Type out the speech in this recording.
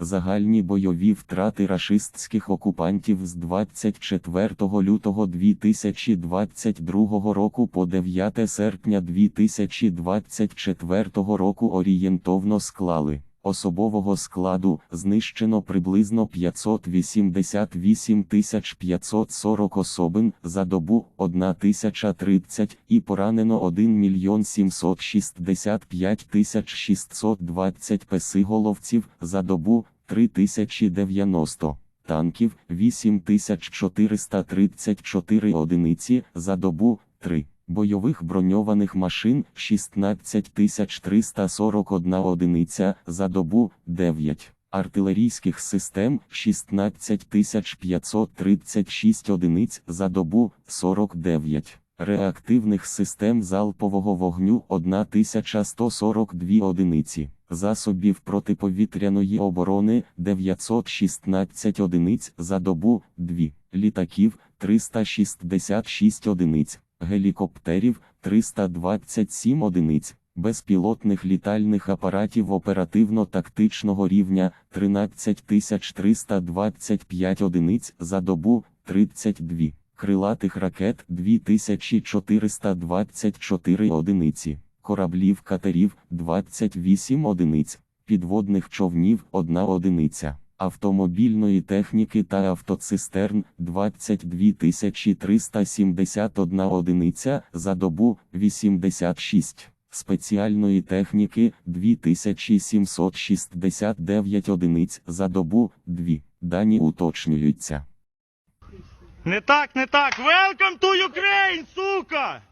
Загальні бойові втрати рашистських окупантів з 24 лютого 2022 року по 9 серпня 2024 року орієнтовно склали. Особового складу знищено приблизно 588 540 особин за добу 1030 і поранено 1 мільйон 765 620 песиголовців за добу 3090 танків 8434 одиниці за добу 3. Бойових броньованих машин 16341 одиниця за добу 9. Артилерійських систем 16536 одиниць за добу 49. Реактивних систем залпового вогню 1142 одиниці. Засобів протиповітряної оборони 916 одиниць за добу 2. Літаків 366 одиниць гелікоптерів 327 одиниць, безпілотних літальних апаратів оперативно-тактичного рівня 13325 одиниць за добу 32, крилатих ракет 2424 одиниці, кораблів катерів 28 одиниць, підводних човнів 1 одиниця автомобільної техніки та автоцистерн 22 371 одиниця за добу 86, спеціальної техніки 2769 одиниць за добу 2. Дані уточнюються. Не так, не так. Welcome to Ukraine, сука!